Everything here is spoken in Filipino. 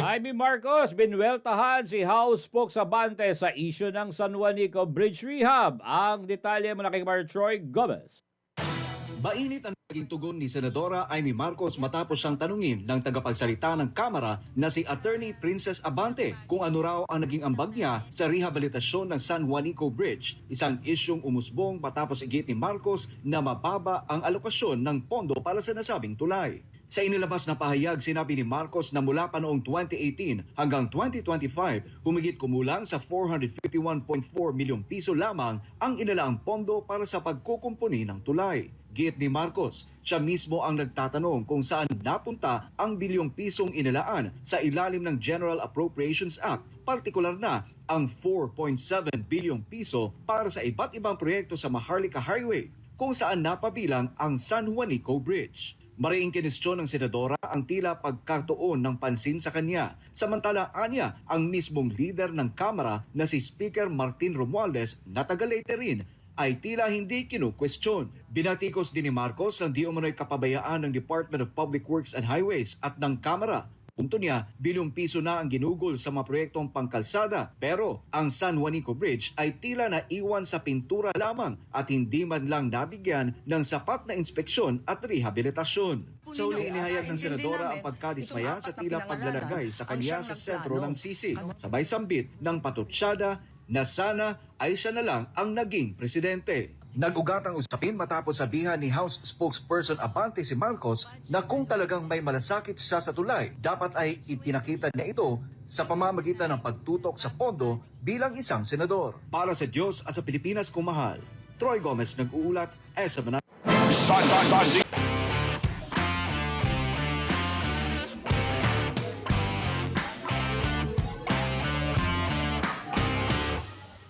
Jaime Marcos, binweltahan si House Abante sa isyu ng San Juanico Bridge Rehab. Ang detalye mula kay Mar Troy Gomez. Mainit ang naging tugon ni Senadora Amy Marcos matapos siyang tanungin ng tagapagsalita ng Kamara na si Attorney Princess Abante kung ano raw ang naging ambag niya sa rehabilitasyon ng San Juanico Bridge, isang isyong umusbong matapos igit ni Marcos na mababa ang alokasyon ng pondo para sa nasabing tulay. Sa inilabas na pahayag, sinabi ni Marcos na mula pa noong 2018 hanggang 2025, humigit kumulang sa 451.4 milyong piso lamang ang inalaang pondo para sa pagkukumpuni ng tulay. Giit ni Marcos, siya mismo ang nagtatanong kung saan napunta ang bilyong pisong inalaan sa ilalim ng General Appropriations Act, partikular na ang 4.7 bilyong piso para sa iba't ibang proyekto sa Maharlika Highway, kung saan napabilang ang San Juanico Bridge. Mariing kinestyon ng senadora ang tila pagkatuon ng pansin sa kanya. Samantala anya ang mismong leader ng Kamara na si Speaker Martin Romualdez na taga-Leyte rin ay tila hindi kinukwestiyon. Binatikos din ni Marcos ang di kapabayaan ng Department of Public Works and Highways at ng Kamara Punto niya, bilyong piso na ang ginugol sa mga proyektong pangkalsada pero ang San Juanico Bridge ay tila na iwan sa pintura lamang at hindi man lang nabigyan ng sapat na inspeksyon at rehabilitasyon. Sa uli inihayag ng senadora ang pagkadismaya sa tila paglalagay sa kanya sa sentro ng sisi. Sabay sambit ng patutsyada na sana ay siya na lang ang naging presidente. Nag-ugat ang usapin matapos sabihan ni House spokesperson Abante si Marcos na kung talagang may malasakit siya sa tulay, dapat ay ipinakita niya ito sa pamamagitan ng pagtutok sa pondo bilang isang senador. Para sa Diyos at sa Pilipinas kung mahal, Troy Gomez nag-uulat, SM9. Sun, sun, sun.